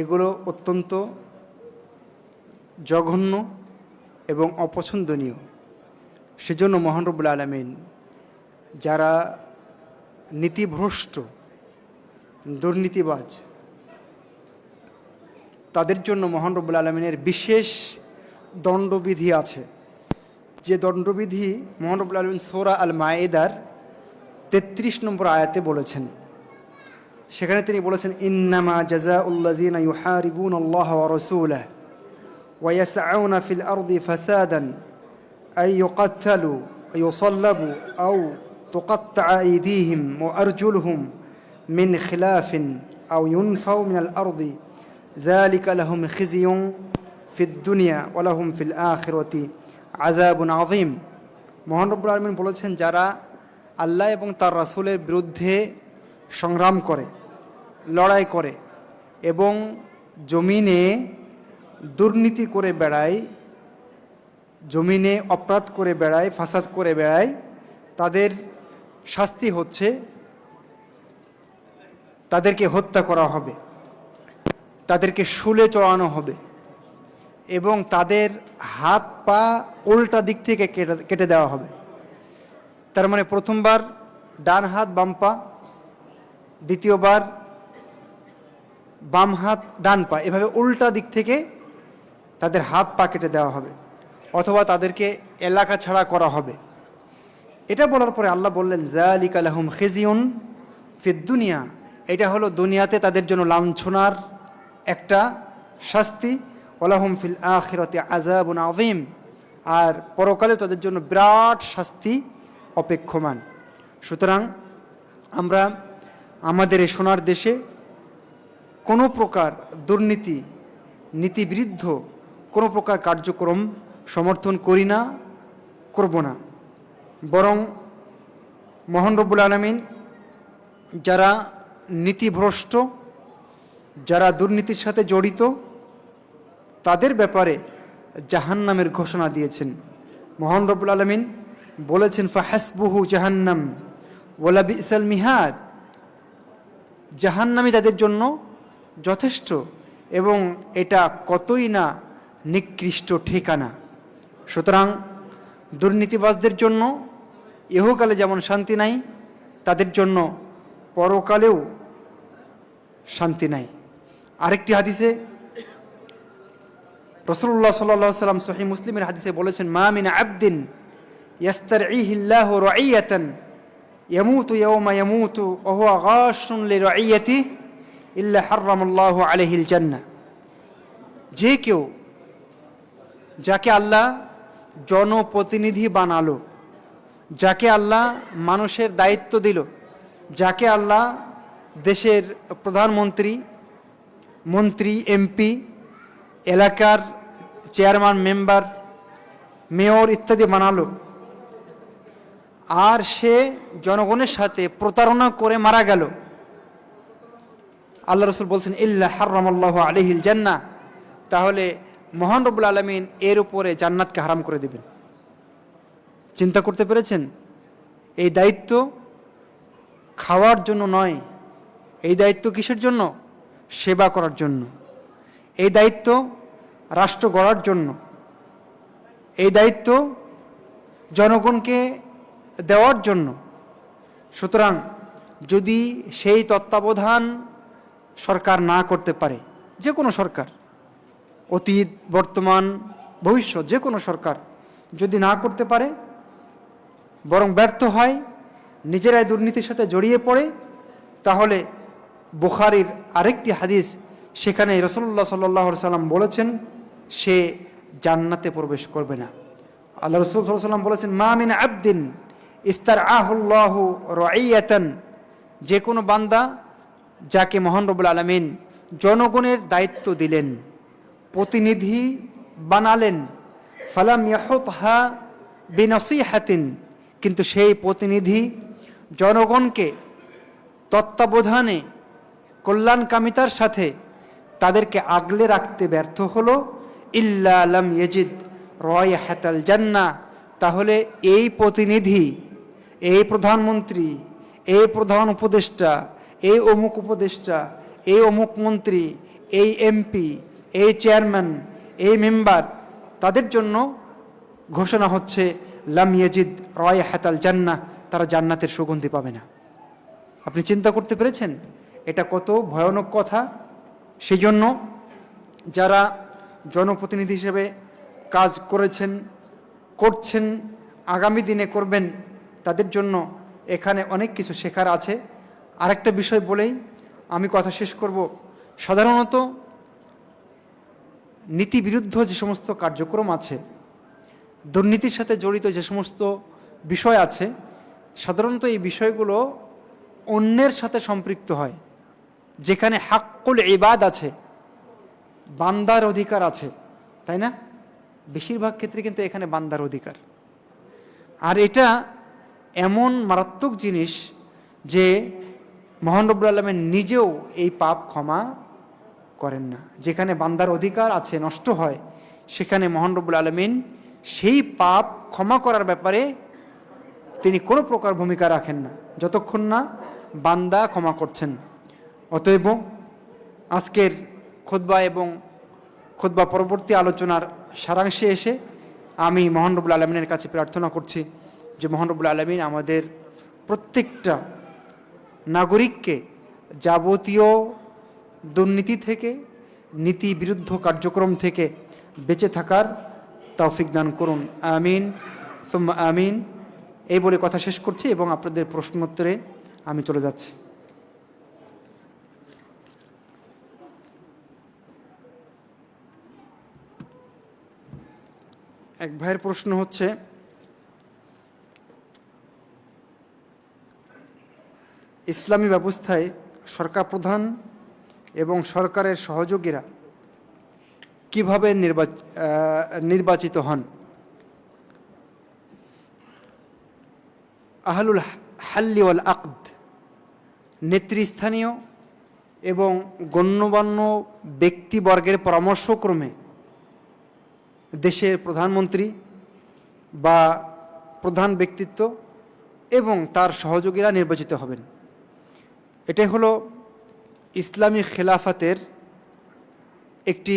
এগুলো অত্যন্ত জঘন্য এবং অপছন্দনীয়। সেজন্য মহানরবুল আলমিন, যারা নীতিভ্রষ্ট, দুর্নীতিবাজ, তাদের জন্য মহানরবুল আলমিনের বিশেষ দণ্ডবিধি আছে। যে দণ্ডবিধি মহানরবুল আলমিন সোরা আল মায়েদার তেত্রিশ নম্বর আয়াতে বলেছেন। সেখানে তিনি বলেছেন ইন্নামা জাজা উল্লাদিন ইউহারিবুন আল্লাহ রসুলাহ ويسعون في الأرض فسادا أن يقتلوا ويصلبوا أو تقطع أيديهم وأرجلهم من خلاف أو ينفوا من الأرض ذلك لهم خزي في الدنيا ولهم في الآخرة عذاب عظيم মহান রব্বুল আলমিন বলেছেন যারা আল্লাহ এবং তার রাসূলের বিরুদ্ধে সংগ্রাম করে লড়াই করে এবং জমিনে দুর্নীতি করে বেড়ায়, জমিনে অপরাধ করে বেড়ায়, ফাসাদ করে বেড়ায়, তাদের শাস্তি হচ্ছে, তাদেরকে হত্যা করা হবে, তাদেরকে শুলে চড়ানো হবে এবং তাদের হাত পা উল্টা দিক থেকে কেটে কেটে দেওয়া হবে। তার মানে প্রথমবার ডান হাত বাম পা, দ্বিতীয়বার বাম হাত, ডান পা, এভাবে উল্টা দিক থেকে তাদের হাত পা কেটে দেওয়া হবে, অথবা তাদেরকে এলাকা ছাড়া করা হবে। এটা বলার পরে আল্লাহ বললেন জালিক আলহম খেজিউন ফিদ্দুনিয়া এটা হলো দুনিয়াতে তাদের জন্য লাঞ্ছনার একটা শাস্তি। ওলাহম ফিল আখিরতে আজাবুন আযীম। আর পরকালে তাদের জন্য বিরাট শাস্তি অপেক্ষমান। সুতরাং আমরা আমাদের এই সোনার দেশে কোনো প্রকার দুর্নীতি, নীতিবিরুদ্ধ কোনো প্রকার কার্যক্রম সমর্থন করি না, করব না। বরং মোহন রব্বুল আলমিন যারা নীতিভ্রষ্ট, যারা দুর্নীতির সাথে জড়িত, তাদের ব্যাপারে জাহান্নামের ঘোষণা দিয়েছেন। মোহন রব্বুল আলমিন বলেছেন, ফাহাসবুহু জাহান্নাম ওলা বিসাল মিহাদ। জাহান্নামি তাদের জন্য যথেষ্ট এবং এটা কতই না নিকৃষ্ট ঠিকানা। সুতরাং দুর্নীতিবাজদের জন্য ইহকালে যেমন শান্তি নাই, তাদের জন্য পরকালেও শান্তি নাই। আরেকটি হাদিসে রসুল্লাহ সাল্লাহ সাল্লাম সহি মুসলিমের হাদিসে বলেছেন, মা মিন আবদিন ইয়াস্তার ইহিল্লাহ রাইয়াতান ইয়ামুতু ইয়াউমা ইয়ামুতু, ওহুয়া গাশুন লিরাইয়াতি ইল্লা হাররামাল্লাহু আলাইহিল জান্নাহ। যে কেউ যাকে আল্লাহ জনপ্রতিনিধি বানালো, যাকে আল্লাহ মানুষের দায়িত্ব দিল, যাকে আল্লাহ দেশের প্রধানমন্ত্রী, মন্ত্রী, এমপি, এলাকার চেয়ারম্যান, মেম্বার, মেয়র ইত্যাদি বানালো, আর সে জনগণের সাথে প্রতারণা করে মারা গেল আল্লাহ রসুল বলছেন, ইল্লা হারামাল্লাহ আলহিল জান্না তাহলে মহান রবুল আলমিন এর উপরে জান্নাতকে হারাম করে দেবেন। চিন্তা করতে পেরেছেন? এই দায়িত্ব খাওয়ার জন্য নয়, এই দায়িত্ব কিসের জন্য? সেবা করার জন্য। এই দায়িত্ব রাষ্ট্র গড়ার জন্য। এই দায়িত্ব জনগণকে দেওয়ার জন্য। সুতরাং যদি সেই তত্ত্বাবধান সরকার না করতে পারে, যে কোনো সরকার, অতীত, বর্তমান, ভবিষ্যৎ, যে কোনো সরকার যদি না করতে পারে, বরং ব্যর্থ হয়, নিজেরাই দুর্নীতির সাথে জড়িয়ে পড়ে, তাহলে বুখারির আরেকটি হাদিস সেখানে রসল্লা সাল্লাহ সাল্লাম বলেছেন, সে জান্নাতে প্রবেশ করবে না। আল্লাহ রসুল সাল্লাম বলেছেন, মা মিন আবদিন ইস্তার আহুল্লাহ রাইয়াতান যে কোনো বান্দা যাকে মোহন রবুল আলমিন জনগণের দায়িত্ব দিলেন, প্রতিনিধি বানালেন। ফালাম ইয়াহা বিনসিহাতিন, কিন্তু সেই প্রতিনিধি জনগণকে তত্ত্বাবধানে কল্যাণকামিতার সাথে তাদেরকে আগলে রাখতে ব্যর্থ হলো। ইল্লা আলম ইয়েজিদ রয় হাতাল জান্না তাহলে এই প্রতিনিধি, এই প্রধানমন্ত্রী, এই প্রধান উপদেষ্টা এই অমুক উপদেষ্টা, এই অমুক মন্ত্রী, এই এমপি, এই চেয়ারম্যান, এই মেম্বার, তাদের জন্য ঘোষণা হচ্ছে, লাম ইয়াজিদ রয় হাতাল জান্না তারা জান্নাতের সুগন্ধি পাবে না। আপনি চিন্তা করতে পেরেছেন? এটা কত ভয়ানক কথা। সেই জন্য যারা জনপ্রতিনিধি হিসেবে কাজ করেছেন, করছেন, আগামী দিনে করবেন, তাদের জন্য এখানে অনেক কিছু শেখার আছে। আরেকটা বিষয় বলেই আমি কথা শেষ করব। সাধারণত নীতিবিরুদ্ধ যে সমস্ত কার্যক্রম আছে, দুর্নীতির সাথে জড়িত যে সমস্ত বিষয় আছে, সাধারণত এই বিষয়গুলো অন্যের সাথে সম্পৃক্ত হয়। যেখানে হাক্কুল ইবাদ আছে, বান্দার অধিকার আছে, তাই না? বেশিরভাগ ক্ষেত্রে কিন্তু এখানে বান্দার অধিকার। আর এটা এমন মারাত্মক জিনিস যে মোহন রব্বুল নিজেও এই পাপ ক্ষমা করেন না। যেখানে বান্দার অধিকার আছে, নষ্ট হয়, সেখানে মোহন রব্বুল আলমিন সেই পাপ ক্ষমা করার ব্যাপারে তিনি কোনো প্রকার ভূমিকা রাখেন না। যতক্ষণ না বান্দা ক্ষমা করছেন। অতএব আজকের খোদবা এবং খোদবা পরবর্তী আলোচনার সারাংশে এসে আমি মোহানরবুল আলমিনের কাছে প্রার্থনা করছি যে মোহানরবুল আলমিন আমাদের প্রত্যেকটা নাগরিককে যাবতীয় দুর্নীতি থেকে, নীতি বিরুদ্ধ কার্যক্রম থেকে বেঁচে থাকার তৌফিক দান করুন। আমিন। আমিন। এই বলে কথা শেষ করছি এবং আপনাদের প্রশ্নোত্তরে আমি চলে যাচ্ছি। এক ভাইয়ের প্রশ্ন হচ্ছে ইসলামী ব্যবস্থায় সরকার প্রধান এবং সরকারের সহযোগীরা কীভাবে নির্বাচ নির্বাচিত হন? আহলুল হাল্লি ওয়াল আকদ নেতৃস্থানীয় এবং গণ্যমান্য ব্যক্তিবর্গের পরামর্শক্রমে দেশের প্রধানমন্ত্রী বা প্রধান ব্যক্তিত্ব এবং তার সহযোগীরা নির্বাচিত হবেন। এটাই হলো ইসলামী খেলাফাতের একটি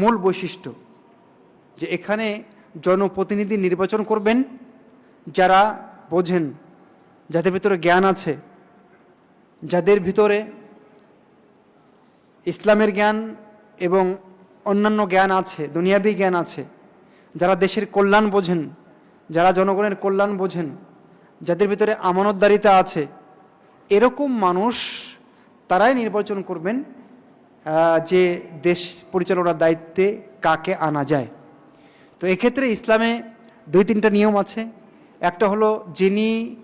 মূল বৈশিষ্ট্য, যে এখানে জনপ্রতিনিধি নির্বাচন করবেন যারা বোঝেন যাদের ভিতরে জ্ঞান আছে, যাদের ভিতরে ইসলামের জ্ঞান এবং অন্যান্য জ্ঞান আছে, দুনিয়াবী জ্ঞান আছে, যারা দেশের কল্যাণ বোঝেন, যারা জনগণের কল্যাণ বোঝেন, যাদের ভিতরে আমানতদারিতা আছে এরকম মানুষ তারাই নির্বাচন করবেন যে দেশ পরিচালনার দায়িত্বে কাকে আনা যায়। তো এক্ষেত্রে ইসলামে দুই তিনটা নিয়ম আছে। একটা হলো যিনি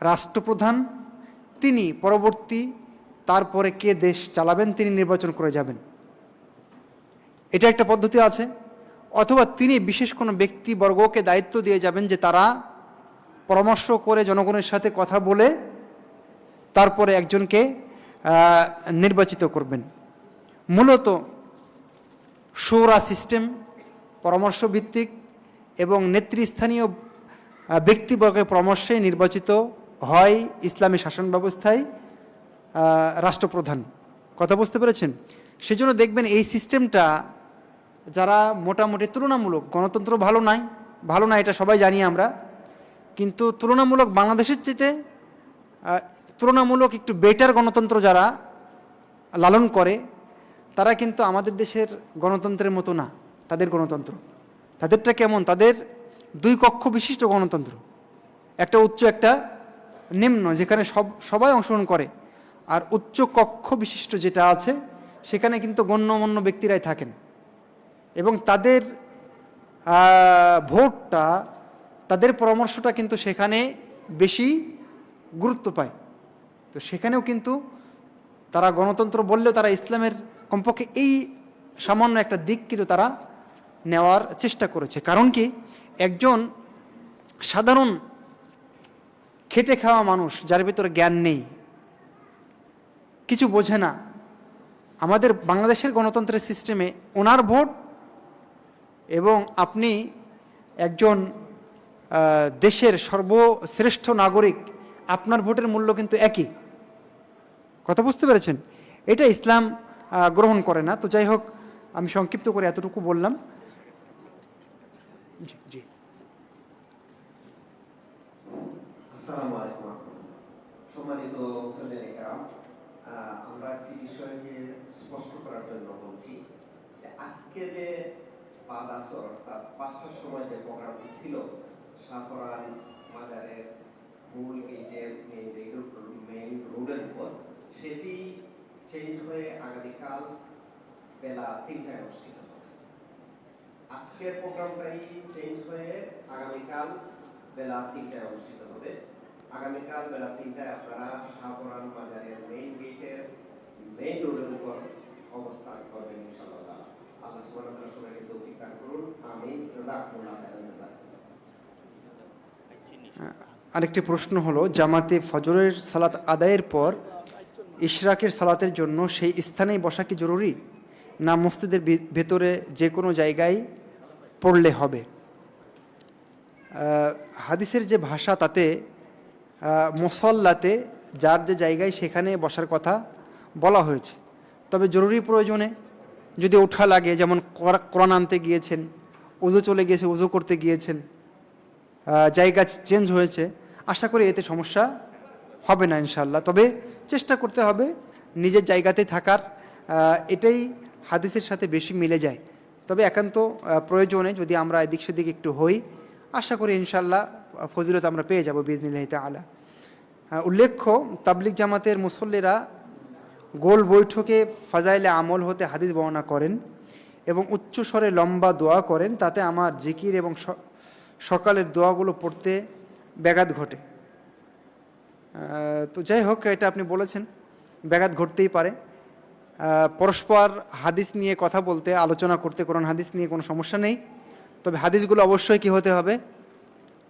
রাষ্ট্রপ্রধান, তিনি পরবর্তী, তারপরে কে দেশ চালাবেন, তিনি নির্বাচন করে যাবেন। এটা একটা পদ্ধতি আছে। অথবা তিনি বিশেষ কোনো ব্যক্তিবর্গকে দায়িত্ব দিয়ে যাবেন যে তারা পরামর্শ করে জনগণের সাথে কথা বলে তারপরে একজনকে নির্বাচিত করবেন। মূলত সৌরা সিস্টেম পরামর্শ ভিত্তিক এবং নেতৃস্থানীয় ব্যক্তিবর্গের পরামর্শে নির্বাচিত হয় ইসলামী শাসন ব্যবস্থায় রাষ্ট্রপ্রধান। কথা বুঝতে পেরেছেন? সেজন্য দেখবেন এই সিস্টেমটা যারা মোটামুটি তুলনামূলক, গণতন্ত্র ভালো নাই, ভালো না, এটা সবাই জানি আমরা, কিন্তু তুলনামূলক বাংলাদেশের চেয়ে তুলনামূলক একটু বেটার গণতন্ত্র যারা লালন করে, তারা কিন্তু আমাদের দেশের গণতন্ত্রের মতো না, তাদের গণতন্ত্র। তাদেরটা কেমন? তাদের দুই কক্ষ বিশিষ্ট গণতন্ত্র। একটা উচ্চ, একটা নিম্ন, যেখানে সব, সবাই অংশগ্রহণ করে। আর উচ্চ কক্ষ বিশিষ্ট যেটা আছে, সেখানে কিন্তু গণ্যমান্য ব্যক্তিরাই থাকেন। এবং তাদের ভোটটা, তাদের পরামর্শটা কিন্তু সেখানে বেশি গুরুত্ব পায়। তো সেখানেও কিন্তু তারা গণতন্ত্র বললেও তারা ইসলামের কমপক্ষে এই সামান্য একটা দিক কিন্তু তারা নেওয়ার চেষ্টা করেছে। কারণ কি? একজন সাধারণ খেটে খাওয়া মানুষ যার ভিতরে জ্ঞান নেই, কিছু বোঝে না, আমাদের বাংলাদেশের গণতন্ত্রের সিস্টেমে ওনার ভোট এবং আপনি একজন দেশের সর্বশ্রেষ্ঠ নাগরিক, আপনার ভোটের মূল্য কিন্তু একই। কথা বুঝতে পেরেছেন? এটা ইসলাম গ্রহণ করে না। তো যাই হোক, আমি সংক্ষিপ্ত করে এতটুকু বললাম। জি সম্মানিত আমরা একটি বিষয়কে স্পষ্ট করার জন্য বলছি আজকে যে অর্থাৎ পাঁচটার সময় যে প্রোগ্রামটি ছিল সাফরান মাজারের মূল গেটের মেইন রোডের উপর সেটি চেঞ্জ হয়ে আগামীকাল বেলা তিনটায় অনুষ্ঠিত হবে। আজকের প্রোগ্রামটাই চেঞ্জ হয়ে আগামীকাল বেলা তিনটায় অনুষ্ঠিত হবে। আগামীকাল বেলা তিনটায় আপনারা শাহপুরান বাজারের মেইন গেটের মেইন রোডের উপর অবস্থান করবেন ইনশাআল্লাহ। আল্লাহ সুবহানাহু ওয়া তাআলা সবাইকে তৌফিক দান করুন। আমিন। জাযাকুমুল্লাহ খাইরান জাযাক। আরেকটি প্রশ্ন হলো, জামাতে ফজরের সালাত আদায়ের পর ইশরাকের সালাতের জন্য সেই স্থানেই বসা কি জরুরি? না মসজিদের ভেতরে যে কোনো জায়গায় পড়লে হবে? হাদিসের যে ভাষা তাতে মুসল্লাতে যার যে জায়গায় সেখানে বসার কথা বলা হয়েছে। তবে জরুরি প্রয়োজনে যদি ওঠা লাগে, যেমন কোরা- কোরআন আনতে গিয়েছেন, উজু চলে গিয়েছে, উজু করতে গিয়েছেন জায়গা চেঞ্জ হয়েছে, আশা করি এতে সমস্যা হবে না ইনশাল্লাহ তবে চেষ্টা করতে হবে নিজের জায়গাতে থাকার। এটাই হাদিসের সাথে বেশি মিলে যায়। তবে একান্ত প্রয়োজনে যদি আমরা এদিক সেদিক একটু হই, আশা করি ইনশাল্লাহ ফজিলত আমরা পেয়ে যাব বিজনিল্লাহ তালা উল্লেখ্য তাবলিক জামাতের মুসল্লিরা গোল বৈঠকে ফাজাইলে আমল হতে হাদিস বর্ণনা করেন এবং উচ্চ স্বরে লম্বা দোয়া করেন, তাতে আমার জিকির এবং সকালের দোয়াগুলো পড়তে ব্যাঘাত ঘটে। তো যাই হোক, এটা আপনি বলেছেন, ব্যাঘাত ঘটতেই পারে। পরস্পর হাদিস নিয়ে কথা বলতে, আলোচনা করতে, কোরআন হাদিস নিয়ে কোনো সমস্যা নেই। তবে হাদিসগুলো অবশ্যই কি হতে হবে?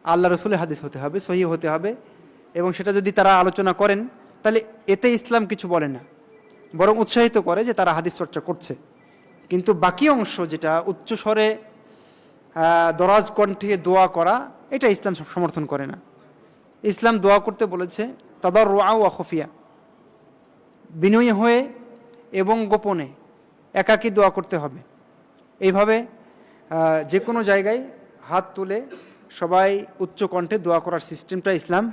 আল্লাহ রসুলের হাদিস হতে হবে, সহি হতে হবে। এবং সেটা যদি তারা আলোচনা করেন, তাহলে এতে ইসলাম কিছু বলে না। বরং উৎসাহিত করে যে তারা হাদিস চর্চা করছে। কিন্তু বাকি অংশ যেটা উচ্চ স্বরে দরাজ কণ্ঠে দোয়া করা, এটা ইসলাম সমর্থন করে না। ইসলাম দোয়া করতে বলেছে তাদার রোয়া ও খফিয়া। বিনয়ী হয়ে এবং গোপনে একাকী দোয়া করতে হবে। এইভাবে যে কোনো জায়গায় হাত তুলে সবাই উচ্চ কণ্ঠে দোয়া করার সিস্টেমটা ইসলাম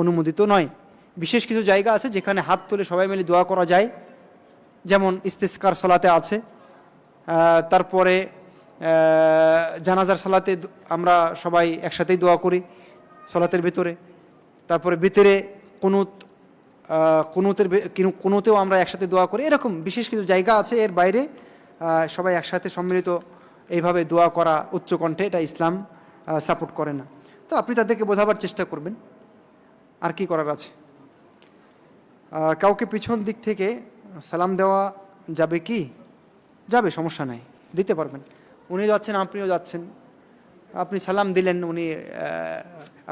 অনুমোদিত নয়। বিশেষ কিছু জায়গা আছে যেখানে হাত তুলে সবাই মিলে দোয়া করা যায়। যেমন ইস্তেস্কার সলাতে আছে। তারপরে জানাজার সালাতে আমরা সবাই একসাথেই দোয়া করি সলাতের ভিতরে। তারপরে ভিতরে কুনুত কুনুতের কুনুতেও আমরা একসাথে দোয়া করি। এরকম বিশেষ কিছু জায়গা আছে এর বাইরে। সবাই একসাথে সম্মিলিত এইভাবে দোয়া করা উচ্চ কণ্ঠে, এটা ইসলাম সাপোর্ট করে না। তো আপনি তাদেরকে বোঝাবার চেষ্টা করবেন। আর কি করার আছে? কাউকে পিছন দিক থেকে সালাম দেওয়া যাবে কি? যাবে, সমস্যা নাই। দিতে পারবেন। উনি যাচ্ছেন, আপনিও যাচ্ছেন। আপনি সালাম দিলেন, উনি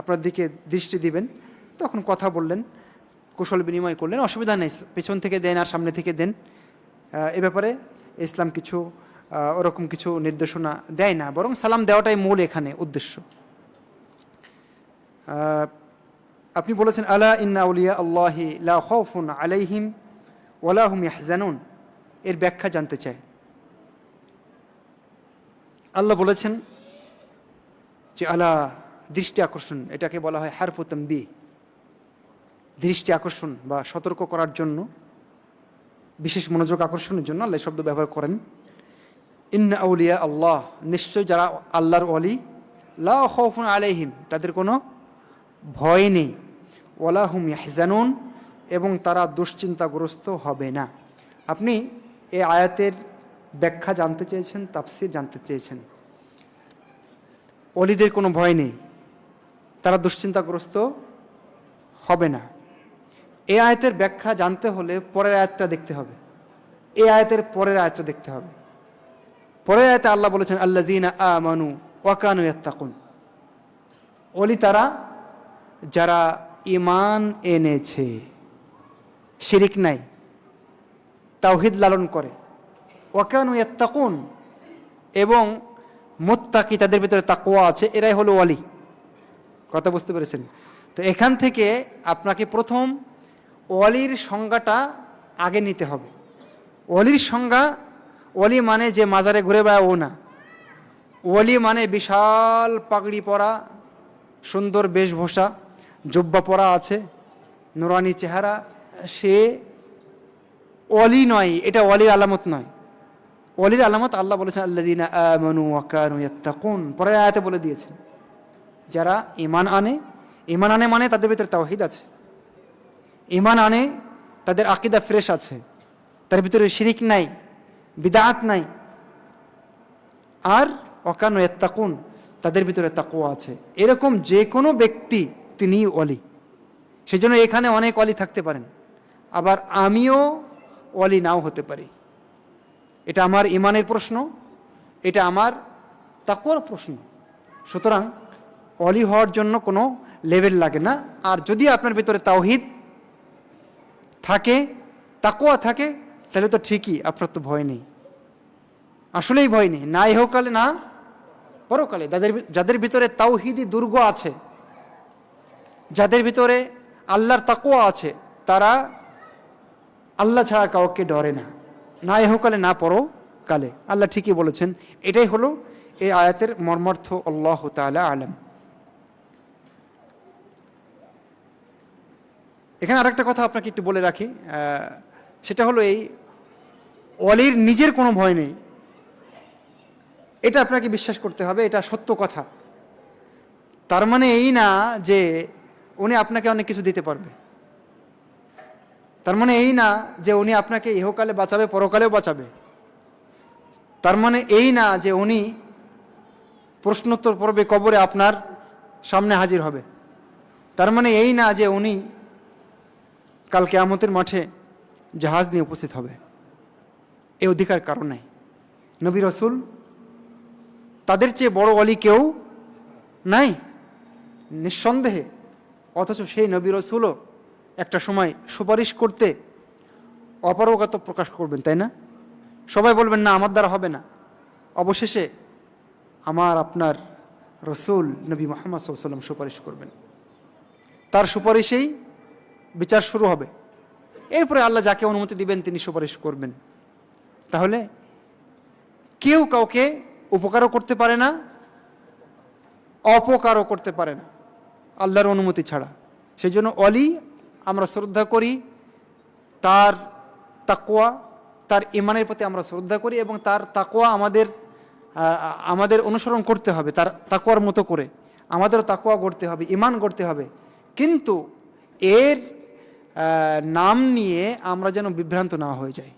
আপনার দিকে দৃষ্টি দিবেন। তখন কথা বললেন, কুশল বিনিময় করলেন, অসুবিধা নেই, পেছন থেকে দেন আর সামনে থেকে দেন। এ ব্যাপারে ইসলাম কিছু ওরকম কিছু নির্দেশনা দেয় না, বরং সালাম দেওয়াটাই মূল এখানে উদ্দেশ্য। আপনি বলেছেন, আলা ইন্না উলিয়া আল্লাহি লা আলাইহিম ওয়ালা হুম ইয়াহজানুন। এর ব্যাখ্যা জানতে চাই। আল্লাহ বলেছেন যে, আলা দৃষ্টি আকর্ষণ এটাকে বলা হয় হারফু তম্বি দৃষ্টি আকর্ষণ বা সতর্ক করার জন্য, বিশেষ মনোযোগ আকর্ষণের জন্য আল্লাহ শব্দ ব্যবহার করেন। ইন্না আউলিয়া আল্লাহ, নিশ্চয় যারা আল্লাহর অলি লা খৌফুন আলাইহিম, তাদের কোনো ভয় নেই। ওয়ালা হুম এবং তারা দুশ্চিন্তাগ্রস্ত হবে না। আপনি এই আয়াতের ব্যাখ্যা জানতে চেয়েছেন, তাফসির জানতে চেয়েছেন। অলিদের কোনো ভয় নেই। তারা দুশ্চিন্তাগ্রস্ত হবে না। এই আয়াতের ব্যাখ্যা জানতে হলে পরের আয়াতটা দেখতে হবে। এই আয়াতের পরের আয়াতটা দেখতে হবে। পরের আয়াতে আল্লাহ বলেছেন আল্লাহ আমানু ওয়াকানু ইয়াত্তাকুন। অলি তারা, যারা ইমান এনেছে, শিরিক নাই, তাওহিদ লালন করে ওয়াকানু ইয়াত্তাকুন এবং মোত্তাকি, তাদের ভিতরে তাকওয়া আছে, এরাই হলো ওয়ালি কথা বুঝতে পেরেছেন? তো এখান থেকে আপনাকে প্রথম ওয়ালির সংজ্ঞাটা আগে নিতে হবে। অলির সংজ্ঞা, অলি মানে যে মাজারে ঘুরে বেড়ায় ও না। অলি মানে বিশাল পাগড়ি পরা, সুন্দর বেশভূষা, জুব্বা পরা আছে, নুরানি চেহারা। সে অলি নয়, এটা অলির আলামত নয়। অলির আলামত আল্লাহ বলেছেন আল্লাদিন আমানু ওয়াকানু ইয়াত্তাকুন। পরের আয়াতে বলে দিয়েছেন, যারা ইমান আনে ইমান আনে মানে তাদের ভিতরে তাওহিদ আছে। ইমান আনে, তাদের আকিদা ফ্রেশ আছে। তার ভিতরে শিরিক নাই, বিদাত নাই। আর অকানো এত্তাকুন তাদের ভিতরে তাকুয়া আছে। এরকম যে কোনো ব্যক্তি তিনি অলি সেই জন্য এখানে অনেক অলি থাকতে পারেন। আবার আমিও অলি নাও হতে পারি। এটা আমার ইমানের প্রশ্ন, এটা আমার তাকুয়ার প্রশ্ন। সুতরাং অলি হওয়ার জন্য কোনো লেভেল লাগে না। আর যদি আপনার ভিতরে তাওহিদ থাকে তাকুয়া থাকে, তাহলে তো ঠিকই, আপনার তো ভয় নেই। আসলেই ভয় নেই, না ইহকালে, না পরকালে। যাদের যাদের ভিতরে তাওহিদি দুর্গ আছে, যাদের ভিতরে আল্লাহর তাকুয়া আছে, তারা আল্লাহ ছাড়া কাউকে ডরে না। না ইহকালে, না পরকালে। আল্লাহ ঠিকই বলেছেন, এটাই হলো এই আয়াতের মর্মার্থ, আল্লাহ তাআলা আলম। এখানে আরেকটা কথা আপনাকে একটু বলে রাখি সেটা হলো এই অলির নিজের কোনো ভয় নেই। এটা আপনাকে বিশ্বাস করতে হবে, এটা সত্য কথা। তার মানে এই না যে উনি আপনাকে অনেক কিছু দিতে পারবে। তার মানে এই না যে উনি আপনাকে ইহকালে বাঁচাবে, পরকালেও বাঁচাবে। তার মানে এই না যে উনি প্রশ্নোত্তর পর্বে কবরে আপনার সামনে হাজির হবে। তার মানে এই না যে উনি কাল কেয়ামতের মাঠে জাহাজ নিয়ে উপস্থিত হবে। এই অধিকার কারণ নবী রসুল, তাদের চেয়ে বড় অলি কেউ নাই? নিঃসন্দেহে। অথচ সেই নবী রসুলও একটা সময় সুপারিশ করতে অপারগত প্রকাশ করবেন, তাই না? সবাই বলবেন, না, আমার দ্বারা হবে না। অবশেষে আমার, আপনার রসুল নবী মোহাম্মদ সাল্লাম সুপারিশ করবেন। তার সুপারিশেই বিচার শুরু হবে। এরপরে আল্লাহ যাকে অনুমতি দিবেন, তিনি সুপারিশ করবেন। তাহলে কেউ কাউকে উপকারও করতে পারে না, অপকারও করতে পারে না, আল্লাহর অনুমতি ছাড়া। সেই জন্য অলি, আমরা শ্রদ্ধা করি, তার তাকোয়া তার ইমানের প্রতি আমরা শ্রদ্ধা করি এবং তার তাকোয়া আমাদের আমাদের অনুসরণ করতে হবে, তার তাকোয়ার মতো করে। আমাদেরও তাকোয়া করতে হবে ইমান করতে হবে। কিন্তু এর নাম নিয়ে আমরা যেন বিভ্রান্ত না হয়ে যাই।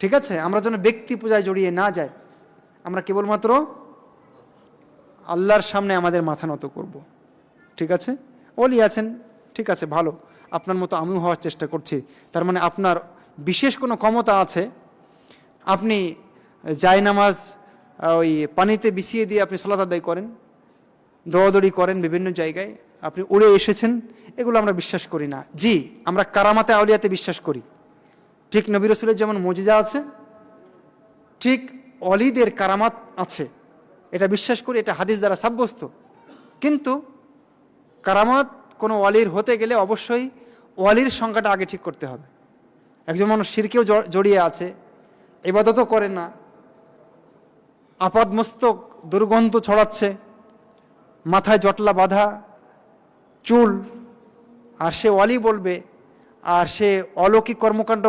ঠিক আছে? আমরা যেন ব্যক্তি পূজায় জড়িয়ে না যাই। আমরা কেবলমাত্র আল্লাহর সামনে আমাদের মাথা নত করব। ঠিক আছে? ওলি আছেন। ঠিক আছে ভালো। আপনার মতো আমিও হওয়ার চেষ্টা করছি। তার মানে আপনার বিশেষ কোনো ক্ষমতা আছে? আপনি জায়নামাজ আহ, ওই পানিতে বিছিয়ে দিয়ে আপনি সলাত আদায় করেন দৌড়াদৌড়ি করেন বিভিন্ন জায়গায়। আপনি উড়ে এসেছেন, এগুলো আমরা বিশ্বাস করি না। জি, আমরা কারামাতে আউলিয়াতে বিশ্বাস করি। ঠিক নবী রসুলের যেমন মজিজা আছে, ঠিক অলিদের কারামাত আছে। এটা বিশ্বাস করি, এটা হাদিস দ্বারা সাব্যস্ত। কিন্তু কারামাত কোনো অলির হতে গেলে অবশ্যই অলির সংখ্যাটা আগে ঠিক করতে হবে। একজন মানুষ শিরকেও জ- জড়িয়ে আছে এবাদতও করে না, আপাদমস্তক, দুর্গন্ধ ছড়াচ্ছে, মাথায় জটলা বাঁধা চুল, আর সে অলি বলবে, আর সে অলৌকিক কর্মকাণ্ড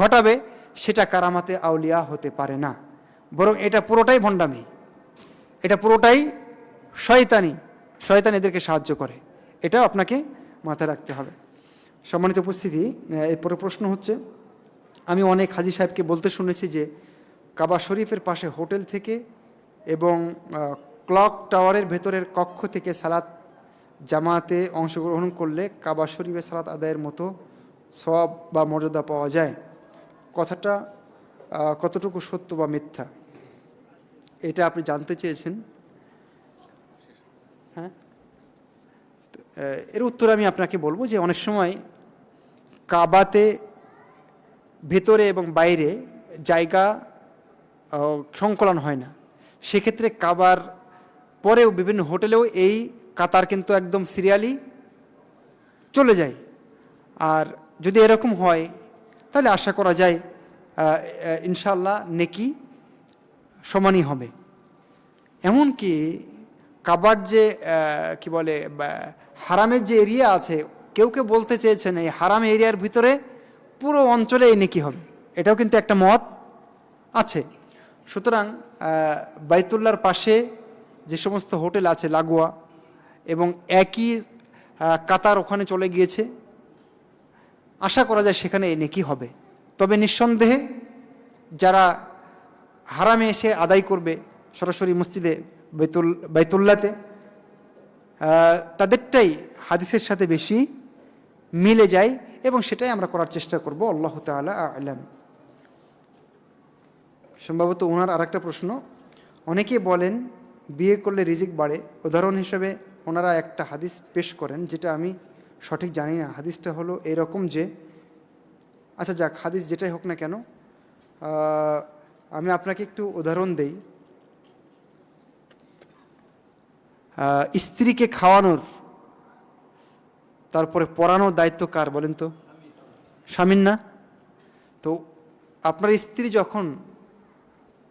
ঘটাবে, সেটা কারামাতে আউলিয়া হতে পারে না। বরং এটা পুরোটাই ভণ্ডামি। এটা পুরোটাই শয়তানি। শয়তান এদেরকে সাহায্য করে। এটা আপনাকে মাথায় রাখতে হবে। সম্মানিত উপস্থিতি এরপরে প্রশ্ন হচ্ছে, আমি অনেক হাজি সাহেবকে বলতে শুনেছি যে, কাবা শরীফের পাশে হোটেল থেকে এবং ক্লক টাওয়ারের ভেতরের কক্ষ থেকে সালাত জামাতে অংশগ্রহণ করলে কাবা শরীফে সালাত আদায়ের মতো সব বা মর্যাদা পাওয়া যায়। কথাটা কতটুকু সত্য বা মিথ্যা? এটা আপনি জানতে চেয়েছেন। হ্যাঁ? এর উত্তর আমি আপনাকে বলব যে অনেক সময় কাবাতে ভেতরে এবং বাইরে জায়গা সংকলন হয় না। সেক্ষেত্রে কাবার পরেও বিভিন্ন হোটেলেও এই কাতার কিন্তু একদম সিরিয়ালি চলে যায়। আর যদি এরকম হয়, তাহলে আশা করা যায় ইনশাল্লাহ নেকি সমানই হবে। এমনকি কাবার যে কি বলে হারামের যে এরিয়া আছে, কেউ কেউ বলতে চেয়েছেন এই হারাম এরিয়ার ভিতরে পুরো অঞ্চলে এই নেকি হবে। এটাও কিন্তু একটা মত আছে। সুতরাং বাইতুল্লার পাশে যে সমস্ত হোটেল আছে, লাগোয়া এবং একই কাতার ওখানে চলে গিয়েছে। আশা করা যায় সেখানে এই নেকি হবে। তবে নিঃসন্দেহে যারা হারামে এসে আদায় করবে সরাসরি মসজিদে বাইতুল, বাইতুল্লাতে তাদেরটাই হাদিসের সাথে বেশি মিলে যায় এবং সেটাই আমরা করার চেষ্টা করব। আল্লাহ তাআলা আলাম সম্ভবত ওনার আর একটা প্রশ্ন, অনেকে বলেন বিয়ে করলে রিজিক বাড়ে। উদাহরণ হিসেবে ওনারা একটা হাদিস পেশ করেন, যেটা আমি সঠিক জানি না। হাদিসটা হলো এরকম যে আচ্ছা যাক, হাদিস যেটাই হোক না কেন আমি আপনাকে একটু উদাহরণ দেই। স্ত্রীকে খাওয়ানোর, তারপরে পড়ানোর দায়িত্ব কার বলেন তো? স্বামীর না? তো আপনার স্ত্রী যখন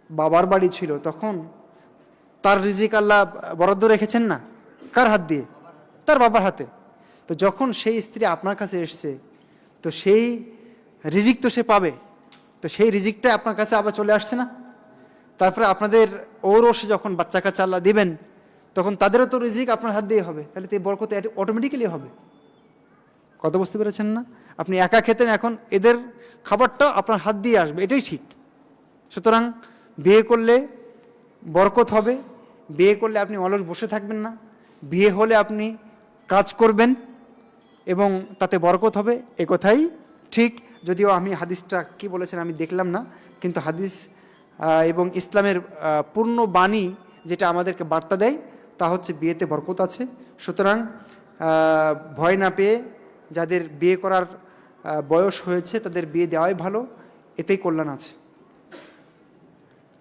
বাবার বাড়ি ছিল, তখন তার রিজিক আল্লাহ বরাদ্দ রেখেছেন না? কার হাত দিয়ে? তার বাবার হাতে। তো যখন সেই স্ত্রী আপনার কাছে এসছে, তো সেই রিজিক তো সে পাবে। তো সেই রিজিকটা আপনার কাছে আবার চলে আসছে না? তারপরে আপনাদের ওর ওরসে যখন বাচ্চা কাচ্চা আল্লাহ দিবেন, তখন তাদেরও তো রিজিক আপনার হাত দিয়ে হবে। তাহলে তো বরকত অটোমেটিক্যালি হবে। কত বুঝতে পেরেছেন না? আপনি একা খেতেন, এখন এদের খাবারটাও আপনার হাত দিয়ে আসবে। এটাই ঠিক। সুতরাং বিয়ে করলে বরকত হবে। বিয়ে করলে আপনি অলস বসে থাকবেন না। বিয়ে হলে আপনি কাজ করবেন এবং তাতে বরকত হবে, এ কথাই ঠিক। যদিও আমি হাদিসটা কি বলেছেন আমি দেখলাম না, কিন্তু হাদিস এবং ইসলামের পূর্ণ বাণী যেটা আমাদেরকে বার্তা দেয়, তা হচ্ছে বিয়েতে বরকত আছে। সুতরাং ভয় না পেয়ে যাদের বিয়ে করার বয়স হয়েছে তাদের বিয়ে দেওয়াই ভালো, এতেই কল্যাণ আছে।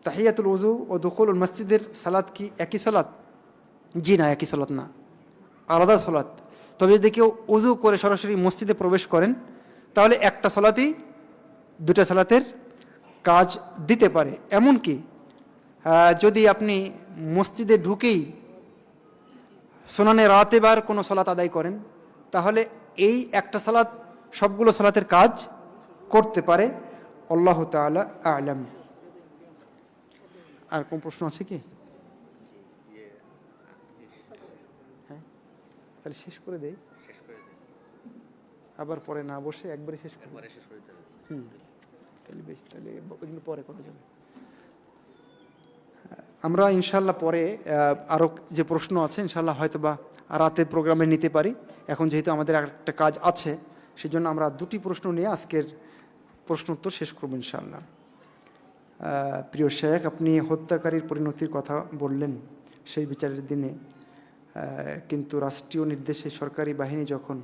তাহিয়াতুল উজু ও দখল মসজিদের সালাদ কি একই সালাত জি না, একই সালাত না। আলাদা সালাত। তবে যদি কেউ উজু করে সরাসরি মসজিদে প্রবেশ করেন, তাহলে একটা সলাতেই দুটা সালাতের কাজ দিতে পারে। এমনকি যদি আপনি মসজিদে ঢুকেই সোনানে রাতে বার কোনো সালাত আদায় করেন, তাহলে এই একটা সালাত সবগুলো সালাতের কাজ করতে পারে। আল্লাহ তাআলা আলাম। আর কোন প্রশ্ন আছে কি? তাহলে শেষ করে দেই। শেষ করে আবার পরে না বসে একবারে শেষ করে হুম। তাহলে বেশ তাহলে ওইগুলো পরে করা যাবে। আমরা ইনশাল্লাহ পরে আরও যে প্রশ্ন আছে ইনশাল্লাহ হয়তো বা রাতে প্রোগ্রামে নিতে পারি। এখন যেহেতু আমাদের একটা কাজ আছে সেই জন্য আমরা দুটি প্রশ্ন নিয়ে আজকের প্রশ্ন উত্তর শেষ করব ইনশাল্লাহ প্রিয় শেখ আপনি হত্যাকারীর পরিণতির কথা বললেন সেই বিচারের দিনে। কিন্তু রাষ্ট্রীয় নির্দেশে সরকারি বাহিনী যখন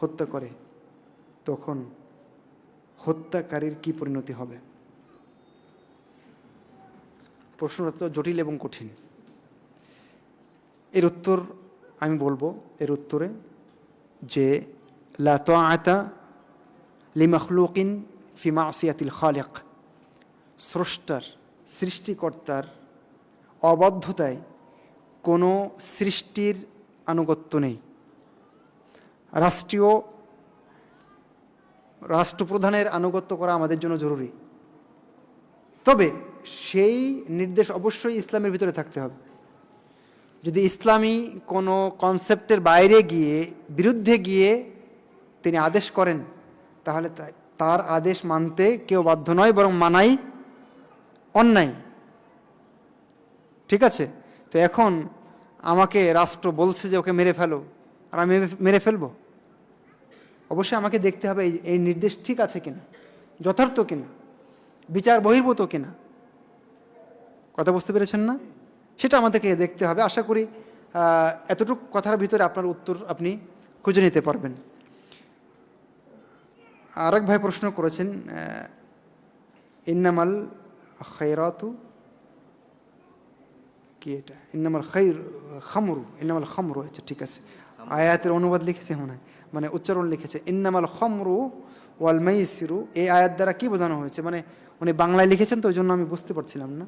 হত্যা করে, তখন হত্যাকারীর কি পরিণতি হবে? প্রশ্নটা তো জটিল এবং কঠিন। এর উত্তর আমি বলব, এর উত্তরে যে, লা আয়তা লিমাখলুকিন ফিমা আসিয়াতিল খালেক স্রষ্টার, সৃষ্টিকর্তার অবদ্ধতায় কোনো সৃষ্টির আনুগত্য নেই। রাষ্ট্রীয় রাষ্ট্রপ্রধানের আনুগত্য করা আমাদের জন্য জরুরি। তবে সেই নির্দেশ অবশ্যই ইসলামের ভিতরে থাকতে হবে। যদি ইসলামী কোনো কনসেপ্টের বাইরে গিয়ে, বিরুদ্ধে গিয়ে তিনি আদেশ করেন, তাহলে তার আদেশ মানতে কেউ বাধ্য নয়, বরং মানাই অন্যায়। ঠিক আছে? তো এখন আমাকে রাষ্ট্র বলছে যে ওকে মেরে ফেলো। আর আমি মেরে ফেলব? অবশ্যই আমাকে দেখতে হবে এই- এই নির্দেশ ঠিক আছে কিনা? যথার্থ কিনা? বিচার বহির্ভূত কিনা? কথা বুঝতে পেরেছেন না? সেটা আমাদেরকে দেখতে হবে। আশা করি এতটুকু কথার ভিতরে আপনার উত্তর আপনি খুঁজে নিতে পারবেন। আরেক ভাই প্রশ্ন করেছেন ইন্নামাল খৈরাতু কি এটা ইন্নামাল খৈর খামরু, ইন্নামাল খামরু আচ্ছা ঠিক আছে। আয়াতের অনুবাদ লিখেছে মনে হয়। মানে উচ্চারণ লিখেছে, ইন্নামাল খমরু ওয়ালমাইসিরু এই আয়াত দ্বারা কি বোঝানো হয়েছে? মানে উনি বাংলায় লিখেছেন তো ওই জন্য আমি বুঝতে পারছিলাম না।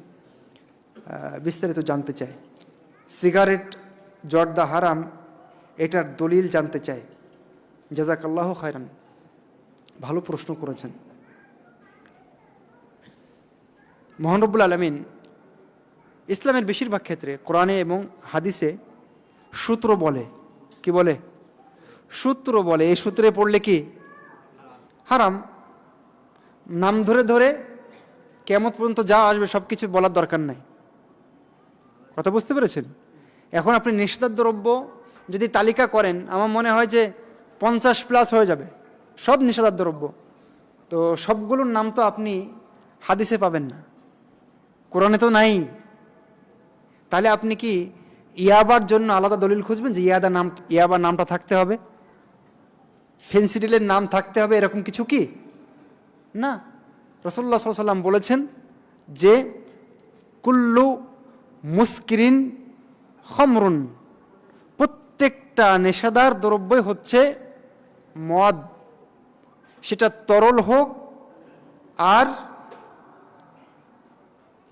বিস্তারিত জানতে চাই। সিগারেট জর্দা হারাম, এটার দলিল জানতে চাই। জাজাকাল্লাহ খায়রান। ভালো প্রশ্ন করেছেন। মোহানরবুল আলমিন ইসলামের বেশিরভাগ ক্ষেত্রে কোরআনে এবং হাদিসে সূত্র বলে। কি বলে? সূত্র বলে। এই সূত্রে পড়লে কি? হারাম। নাম ধরে ধরে কেমন পর্যন্ত যা আসবে সব কিছু বলার দরকার নাই। কথা বুঝতে পেরেছেন? এখন আপনি নিষেধাজ্ঞ দ্রব্য যদি তালিকা করেন, আমার মনে হয় যে পঞ্চাশ প্লাস হয়ে যাবে। সব নিষেধাজ্ঞ দ্রব্য। তো সবগুলোর নাম তো আপনি হাদিসে পাবেন না। কোরআনে তো নাই। তাহলে আপনি কি ইয়াবার জন্য আলাদা দলিল খুঁজবেন যে ইয়াদা নাম, ইয়াবার নামটা থাকতে হবে? ফেন্সিডিলের নাম থাকতে হবে এরকম কিছু কি? না। রসল্লা সাল্লাম বলেছেন যে, কুল্লু মুস্কিরিন খমরুন। প্রত্যেকটা নেশাদার দ্রব্যই হচ্ছে মদ। সেটা তরল হোক আর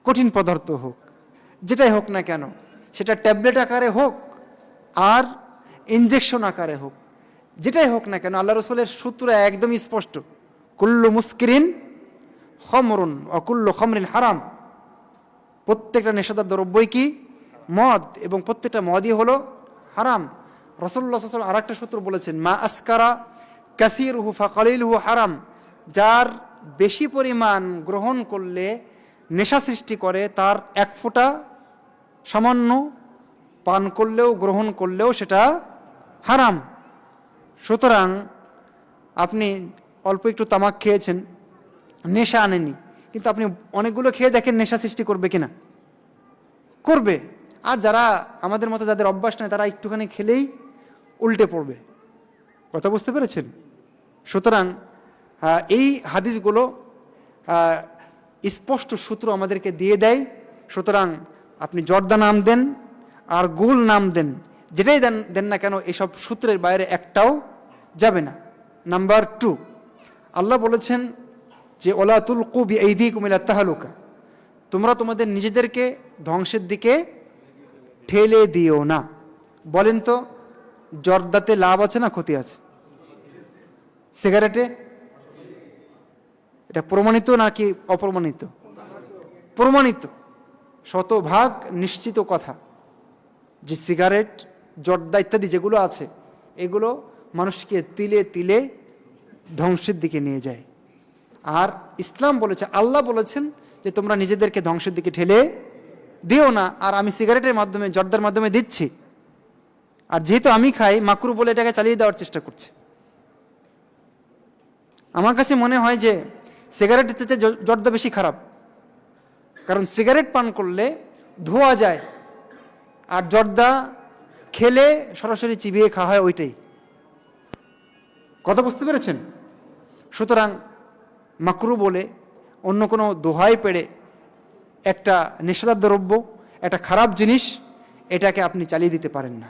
কঠিন পদার্থ হোক। যেটাই হোক না কেন, সেটা ট্যাবলেট আকারে হোক আর ইনজেকশন আকারে হোক, যেটাই হোক না কেন, আল্লাহ রসুলের সূত্র একদমই স্পষ্ট। কুল্লু মুস্কিরিন খমরুন, অকুল্লু খমরিন হারাম। প্রত্যেকটা নেশাদার দ্রব্যই কি? মদ, এবং প্রত্যেকটা মদই হলো হারাম। রসল্লা সাল আর একটা সূত্র বলেছেন, মা আসকারা কাসির হু ফাকালিল হু হারাম। যার বেশি পরিমাণ গ্রহণ করলে নেশা সৃষ্টি করে, তার এক ফোঁটা সামান্য পান করলেও, গ্রহণ করলেও সেটা হারাম। সুতরাং আপনি অল্প একটু তামাক খেয়েছেন, নেশা আনেনি কিন্তু আপনি অনেকগুলো খেয়ে দেখেন নেশা সৃষ্টি করবে কিনা? করবে। আর যারা আমাদের মতো যাদের অভ্যাস নেই, তারা একটুখানি খেলেই উল্টে পড়বে। কথা বুঝতে পেরেছেন? সুতরাং এই হাদিসগুলো স্পষ্ট সূত্র আমাদেরকে দিয়ে দেয়। সুতরাং আপনি জর্দা নাম দেন আর গুল নাম দেন, যেটাই দেন দেন না কেন এসব সূত্রের বাইরে একটাও যাবে না। নাম্বার টু আল্লাহ বলেছেন যে, ওলা ওলাতুল কুবি এই দিক কুমিলা তাহালুকা, তোমরা তোমাদের নিজেদেরকে ধ্বংসের দিকে ঠেলে দিও না। বলেন তো, জর্দাতে লাভ আছে না ক্ষতি আছে? সিগারেটে? এটা প্রমাণিত নাকি অপ্রমাণিত? প্রমাণিত। শতভাগ নিশ্চিত কথা যে সিগারেট, জর্দা ইত্যাদি যেগুলো আছে, এগুলো মানুষকে তিলে তিলে ধ্বংসের দিকে নিয়ে যায়। আর ইসলাম বলেছে, আল্লাহ বলেছেন যে তোমরা নিজেদেরকে ধ্বংসের দিকে ঠেলে দিও না। আর আমি সিগারেটের মাধ্যমে, জর্দার মাধ্যমে দিচ্ছি। আর যেহেতু আমি খাই, মাকরু বলে এটাকে চালিয়ে দেওয়ার চেষ্টা করছে। আমার কাছে মনে হয় যে সিগারেটের চেয়ে জর্দা বেশি খারাপ। কারণ সিগারেট পান করলে ধোয়া যায় আর জর্দা খেলে সরাসরি চিবিয়ে খাওয়া হয় ওইটাই। কথা বুঝতে পেরেছেন? সুতরাং মাকরু বলে অন্য কোনো দোহাই পেড়ে একটা দ্রব্য একটা খারাপ জিনিস, এটাকে আপনি চালিয়ে দিতে পারেন না।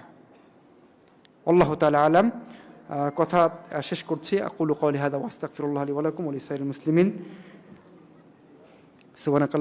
আল্লাহ তালা আলাম। কথা শেষ করছি। আকুল কৌলি হাদা ওয়াস্তাকফিরুল্লাহ আলী ওয়ালাকুম আলী সাইল মুসলিমিন।